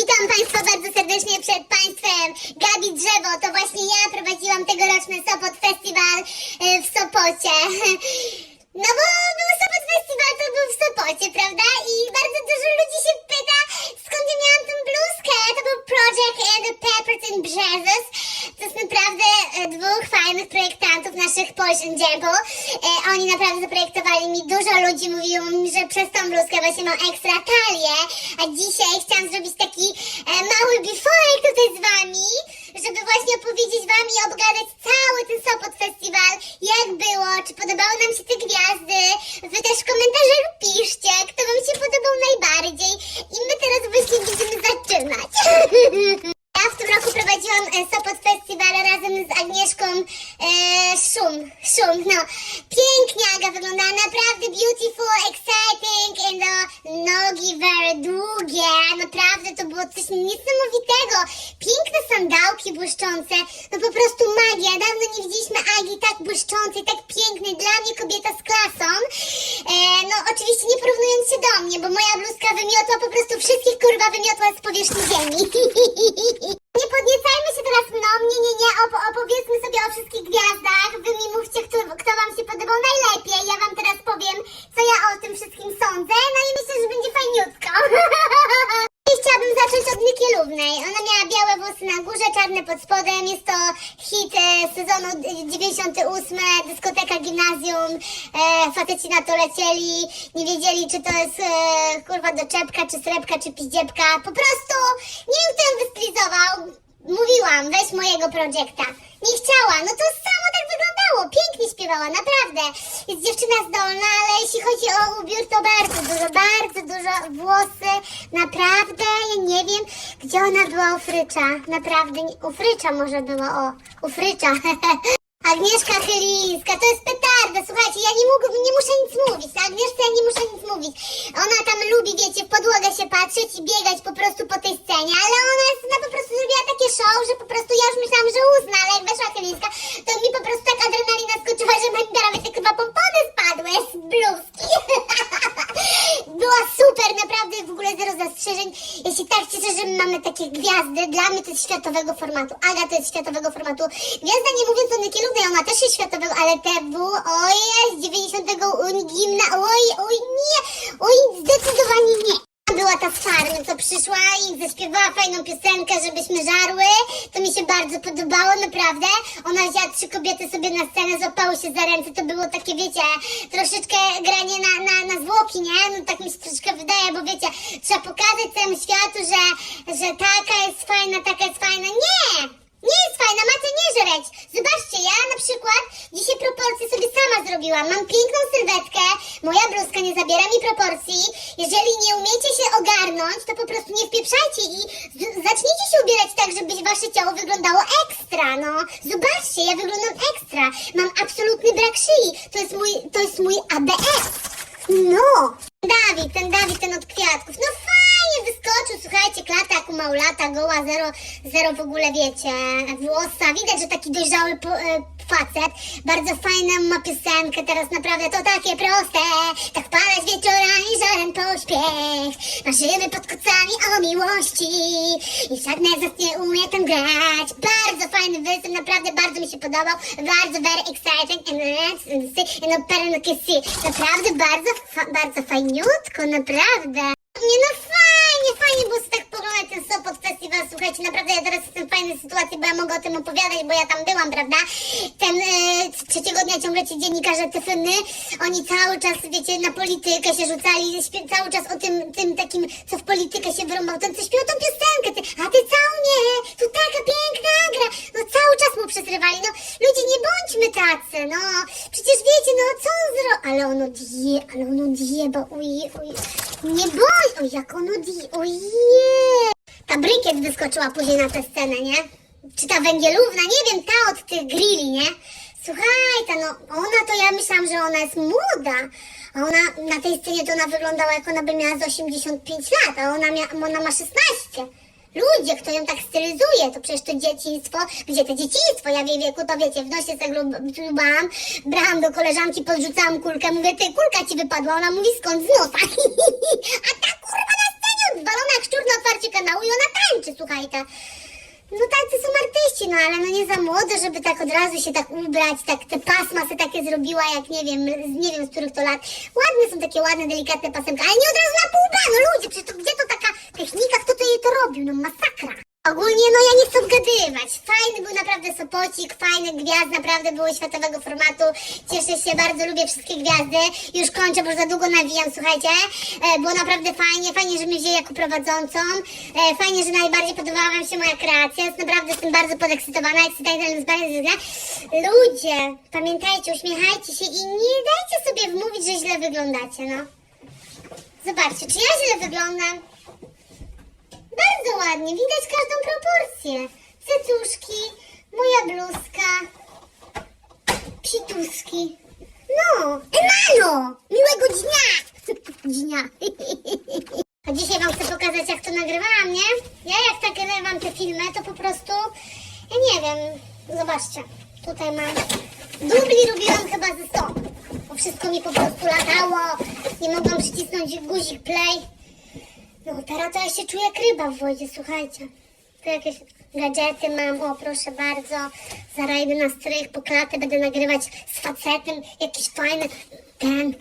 Witam Państwa bardzo serdecznie przed Państwem. Gabi Drzewo, to właśnie ja prowadziłam tegoroczny Sopot Festival y, w Sopocie. No bo był Sopot Festival, to był w Sopocie, prawda bardzo dużo ludzi się pyta, skąd ja miałam tę bluzkę. To był Project and the Peppers and Brzezes. To jest naprawdę e, dwóch fajnych naszych Polschen Jumbo. E, oni naprawdę zaprojektowali mi, dużo ludzi mówiło mi, że przez tą bluzkę właśnie mam ekstra talię. A dzisiaj chciałam zrobić taki e, mały before tutaj z wami, żeby właśnie opowiedzieć wam i obgadać cały ten Sopot Festival, jak było, czy podobały nam się te gwiazdy. Wy też w komentarzach piszcie, kto wam się podobał najbardziej. I my teraz właśnie będziemy zaczynać. Ja w tym roku prowadziłam e, Sopot Festival było coś niesamowitego. Piękne sandałki błyszczące, no po prostu magia. Dawno nie widzieliśmy Agi tak błyszczącej, tak pięknej. Dla mnie kobieta z klasą. E, no oczywiście nie porównując się do mnie, bo moja bluzka wymiotła po prostu wszystkich kurwa wymiotła z powierzchni ziemi. Nie podniecajmy się teraz mną, nie, nie, nie, Op- opowiedzmy sobie o wszystkich gwiazdach, wy mi mówcie, kto, kto wam się podobał najlepiej, ja wam teraz powiem, co ja o tym wszystkim sądzę, no i myślę, że będzie fajniutko. I chciałabym zacząć od Nikielównej. Ona miała białe na górze, czarne pod spodem. Jest to hit e, sezonu d- 98, dyskoteka gimnazjum. E, faceci na to lecieli, nie wiedzieli, czy to jest e, kurwa doczepka, czy srebka, czy piździepka. Po prostu nie wiem, kto ją wystylizował. Mówiłam, weź mojego projekta. Nie chciała, no to samo tak wyglądało. Pięknie śpiewała, naprawdę. Jest dziewczyna zdolna, ale jeśli chodzi o ubiór, to bardzo dużo, bardzo dużo włosy. Naprawdę, ja nie wiem, gdzie ona była u Frycza. Naprawdę, u Frycza może była, o, u Frycza. Agnieszka Chylińska, to jest petarda, słuchajcie, ja nie, mógł, nie muszę nic mówić, na Agnieszce ja nie muszę nic mówić. Ona tam lubi, wiecie, w podłogę się patrzeć i biegać po prostu po tej scenie, ale ona, jest, ona po prostu zrobiła takie show, że po prostu ja już myślałam, że uzna, ale jak weszła Chylińska, to mi po prostu tak adrenalina skoczyła, że mi prawie te chyba pompony spadły z bluzki. Była super, naprawdę w Ja się tak cieszę, że my mamy takie gwiazdy. Dla mnie to jest światowego formatu. Aga to jest światowego formatu. Gwiazda nie mówiąc o ona też jest światowego, ale TW, oj, z 90 gimna, oj, oj, nie, oj, zdecydowanie nie. Była ta z co przyszła i zaśpiewała fajną piosenkę, żebyśmy żarły. To mi się bardzo podobało, naprawdę. Ona wzięła trzy kobiety sobie na scenę, złapały się za ręce. To było takie, wiecie, troszeczkę granie na, na, na zwłoki, nie? No tak mi się troszeczkę wydaje, bo wiecie, trzeba pokazać całemu światu, że, że taka jest fajna, taka jest fajna. Nie! Nie jest fajna, macie nie żreć. Zobaczcie, ja na przykład dzisiaj proporcje sobie sama zrobiłam. Mam piękną sylwetkę, moja bluzka nie zabiera mi proporcji. Jeżeli nie umiecie się ogarnąć, to po prostu nie wpieprzajcie i zacznijcie się ubierać tak, żeby wasze ciało wyglądało ekstra, no. Zobaczcie, ja wyglądam ekstra. Mam absolutny brak szyi. To jest mój, to jest mój ABS. No. Dawid, ten Dawid, ten od kwiatków. No wyskoczył, słuchajcie, klata jak małolata, goła, zero, zero w ogóle, wiecie, włosa. Widać, że taki dojrzały po, e, facet. Bardzo fajną ma piosenkę, teraz naprawdę to takie proste. Tak padać wieczorami żarem pośpiech. Marzymy pod kocami o miłości. I żadne z nas nie umie tam grać. Bardzo fajny występ, naprawdę bardzo mi się podobał. Bardzo very exciting and let's see, and open see. Naprawdę bardzo, fa bardzo fajniutko, naprawdę. Nie no fajnie, fajnie było sobie tak poglądać ten Sopot Festival, słuchajcie, naprawdę ja teraz jestem w fajnej sytuacji, bo ja mogę o tym opowiadać, bo ja tam byłam, prawda? Ten e, trzeciego dnia ciągle ci dziennikarze Tyfyny, oni cały czas, wiecie, na politykę się rzucali, cały czas o tym, tym takim, co w politykę się wyrąbał, ten co śpiewał tą piosenkę, ty, a ty co nie, tu taka piękna przesrywali, no ludzie nie bądźmy tacy, no, przecież wiecie, no co on. Ale on odje, ale on odjeba, ojej, ojej, nie bądź, oj jak on odje, ojej. Ta brykiet wyskoczyła później na tę scenę, nie? Czy ta węgielówna, nie wiem, ta od tych grilli, nie? Słuchaj, ta no, ona to ja myślałam, że ona jest młoda. A ona na tej scenie to ona wyglądała jak ona by miała z 85 lat, a ona, mia, ona ma 16. Ludzie, kto ją tak stylizuje, to przecież to dzieciństwo, gdzie to dzieciństwo, ja w jej wieku to wiecie, w nosie zaglądałam, brałam do koleżanki, podrzucałam kulkę, mówię, ty, kulka ci wypadła, ona mówi, skąd z nosa? A ta kurwa na scenie odwalona jak szczur na otwarcie kanału i ona tańczy, słuchajcie. No tacy są artyści, no ale no nie za młode, żeby tak od razu się tak ubrać, tak te pasma se takie zrobiła, jak nie wiem, nie wiem z których to lat. Ładne są takie ładne, delikatne pasemki, ale nie od razu na pół no ludzie, no masakra. Ogólnie, no ja nie chcę obgadywać. Fajny był naprawdę Sopocik, fajny gwiazd, naprawdę były światowego formatu. Cieszę się, bardzo lubię wszystkie gwiazdy. Już kończę, bo za długo nawijam, słuchajcie. E, było naprawdę fajnie, fajnie, że mnie wzięli jako prowadzącą. E, fajnie, że najbardziej podobała wam się moja kreacja. Jest naprawdę jestem bardzo podekscytowana, ekscytowana z bardzo Ludzie, pamiętajcie, uśmiechajcie się i nie dajcie sobie wmówić, że źle wyglądacie, no. Zobaczcie, czy ja źle wyglądam? Bardzo ładnie, widać każdą proporcję. Cycuszki, moja bluzka, psituski. No, Emano! Miłego dnia! Dnia. A dzisiaj wam chcę pokazać, jak to nagrywałam, nie? Ja jak tak nagrywam te filmy, to po prostu, ja nie wiem, zobaczcie. Tutaj mam, dubli robiłam chyba ze 100. Bo wszystko mi po prostu latało. Nie mogłam przycisnąć guzik play. Teraz ja się czuję jak ryba w wodzie, słuchajcie. Tu jakieś gadżety mam, o proszę bardzo. Zaraz idę na strych po klatę, będę nagrywać z facetem, jakiś fajny ten.